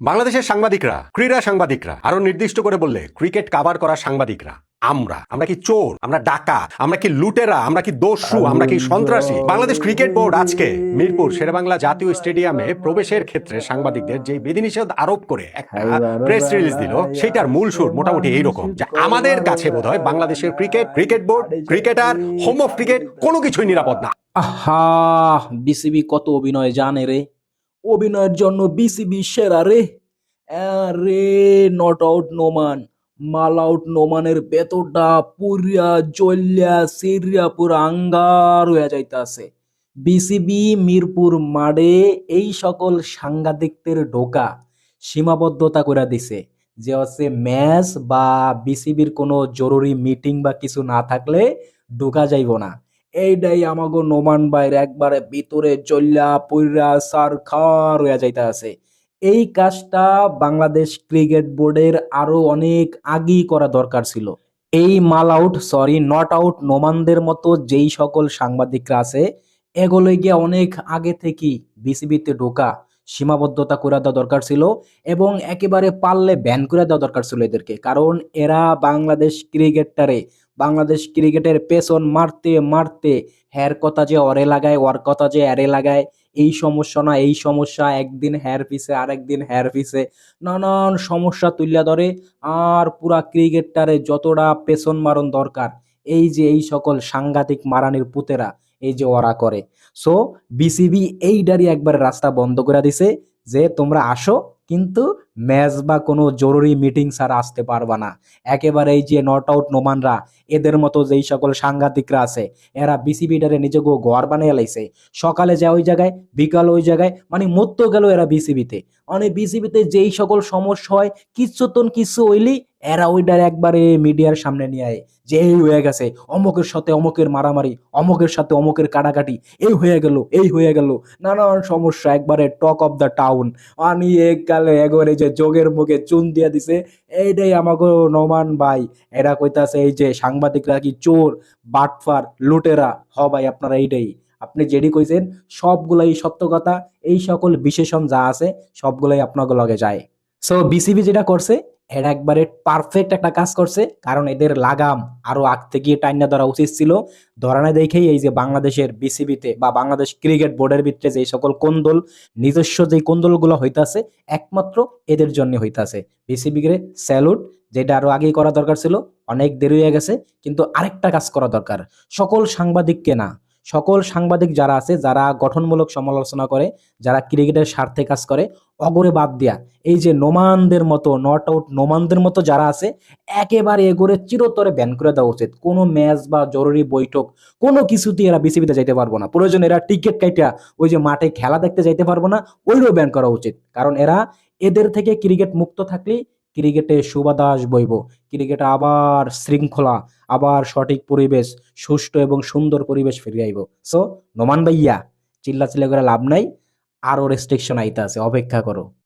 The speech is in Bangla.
বাংলাদেশের সাংবাদিকরা ক্রীড়া সাংবাদিকরা আরও নির্দিষ্ট করে বললে ক্রিকেট কাভার করা সাংবাদিকরা। আমরা আমরা কি চোর আমরা ডাকাত আমরা কি লুটেরা আমরা কি দস্যু আমরা কি সন্ত্রাসী? বাংলাদেশ ক্রিকেট বোর্ড আজকে মিরপুর শেরেবাংলা জাতীয় স্টেডিয়ামে প্রবেশের ক্ষেত্রে সাংবাদিকদের যে বিধিনিষেধ আরোপ করে একটা প্রেস রিলিজ দিল সেটার মূল সুর মোটামুটি এইরকম যে আমাদের কাছে বোধহয় বাংলাদেশের cricket cricket board cricketer home of cricket কোনো কিছুই নিরাপদ না। আহা বিসিবি কত অভিনয় জানে রে। অভিনয়ের জন্য বিসিবি সেরা রে? রে নট আউট নোমান মাল আউট নোমানের ভেতরটা পুরিয়া জল্যা সিরিয়া পুরা আঙ্গার হয়ে যাইতাছে। বিসিবি মিরপুর মাঠে এই সকল সাংঘাতিকদের ঢোকা সীমাবদ্ধতা করে দিছে যে হচ্ছে ম্যাচ বা বিসিবির কোনো জরুরি মিটিং বা কিছু না থাকলে ঢোকা যাইব না। এইটাই আমাগো নোমান বাইর একবারে ভিতরে পইরা, সার খাওয়া হয়ে যাইতে আছে। এই কাজটা বাংলাদেশ ক্রিকেট বোর্ডের আরও অনেক আগেই করা দরকার ছিল। এই মাল আউট সরি নট আউট নোমানদের মতো যেই সকল সাংবাদিকরা আছে, এগুলো গিয়ে অনেক আগে থেকেই বিসিবিতে ঢোকা। সীমাবদ্ধতা করে দেওয়া দরকার ছিল এবং একেবারে পারলে ব্যান করে দেওয়া দরকার ছিল এদেরকে। কারণ এরা বাংলাদেশ ক্রিকেটটারে বাংলাদেশ ক্রিকেটের পেছন মারতে মারতে হ্যার কথা যে অরে লাগায় ওর কথা যে অ্যারে লাগায়, এই সমস্যা না, এই সমস্যা, একদিন হ্যার পিছে, আরেকদিন হ্যার পিছে, নানান সমস্যা তুলিয়া ধরে আর পুরা ক্রিকেটটারে যতটা পেছন মারণ দরকার, এই যে এই সকল সাংঘাতিক মারানির পুতেরা এই যে ওরা করে। সো বিসিবি এইটারই একবার রাস্তা বন্ধ করে দিছে যে, তোমরা আসো, কিন্তু ম্যাচ বা কোনো জরুরি মিটিং ছাড়া আসতে পারবা না। একেবারে এই যে নট আউট নোমানরা, এদের মতো যেই সকল সাংঘাতিকরা আছে, এরা বিসিবিটারে নিজেকে ঘর বানিয়ে লাইছে। সকালে যায় ওই জায়গায়, বিকাল ওই জায়গায় মানে মরতো গেল এরা বিসিবিতে মানে বিসিবিতে যেই সকল সমস্যা হয়, কিচ্ছুতন কিছু হইলি এরা ওইটার একবারে মিডিয়ার সামনে নিয়ে আয়, যে এই হয়ে গেছে, অমকের সাথে অমকের মারামারি, অমকের সাথে অমকের কাটাকাটি, এই হয়ে গেল, এই হয়ে গেল, নানান সমস্যা, একবারে টক অফ দ্য টাউন আনি এক কালে একবারে যে যোগের মুখে চুন দিয়ে দিছে এইটাই আমাকে নমান ভাই, এরা কইতাছে এই যে সাংবাদিকরা কি চোর, বাটফার, লুটেরা, হ ভাই আপনারা এইটাই আপনি যেটি কইছেন, সবগুলাই সত্য কথা, এই সকল বিশেষণ যা আছে, সবগুলাই আপনাকে লগে যায়। সো বিসিবি যেটা করছে এরা একবারে পারফেক্ট একটা কাজ করছে। কারণ এদের লাগাম আরও আগ গিয়ে টাইনা ধরা উচিত ছিল। ধরানে দেখেই এই যে বাংলাদেশের বিসিবিতে বা বাংলাদেশ ক্রিকেট বোর্ডের ভিতরে যে সকল কোন্দল নিজস্ব যে কোন্দলগুলো হইতাছে, একমাত্র এদের জন্য হইতাছে। বিসিবিকে স্যালুট যেটা আরও আগেই করা দরকার ছিল, অনেক দেরি হয়ে গেছে, কিন্তু আরেকটা কাজ করা দরকার। সকল সাংবাদিককে না সকল সাংবাদিক যারা আছে, যারা গঠনমূলক সমালোচনা করে, যারা ক্রিকেটের স্বার্থে কাজ করে, অগরে বাদ দিয়া, এই যে নোমানদের মতো নট আউট নোমানদের মতো যারা আছে, একেবারে এগোরে চিরতরে ব্যান করে দেওয়া উচিত। কোনো ম্যাচ বা জরুরি বৈঠক, কোনো কিছুতেই এরা বিসিবিতে যাইতে পারব না। প্রয়োজন এরা টিকিট কাইটা, ওই যে মাঠে খেলা দেখতে যাইতে পারব না, ওইরও ব্যান করা উচিত। কারণ এরা এদের থেকে ক্রিকেট মুক্ত থাকলেই ক্রিকেটে সুবাদাস বইব। ক্রিকেটে আবার শৃঙ্খলা, আবার সঠিক পরিবেশ, সুষ্ঠু এবং সুন্দর পরিবেশ ফিরে আইব। সো নোমান ভাইয়া চিল্লা চিল্লা করে লাভ নাই, আরও রেস্ট্রিকশন আইতে আছে, অপেক্ষা করো।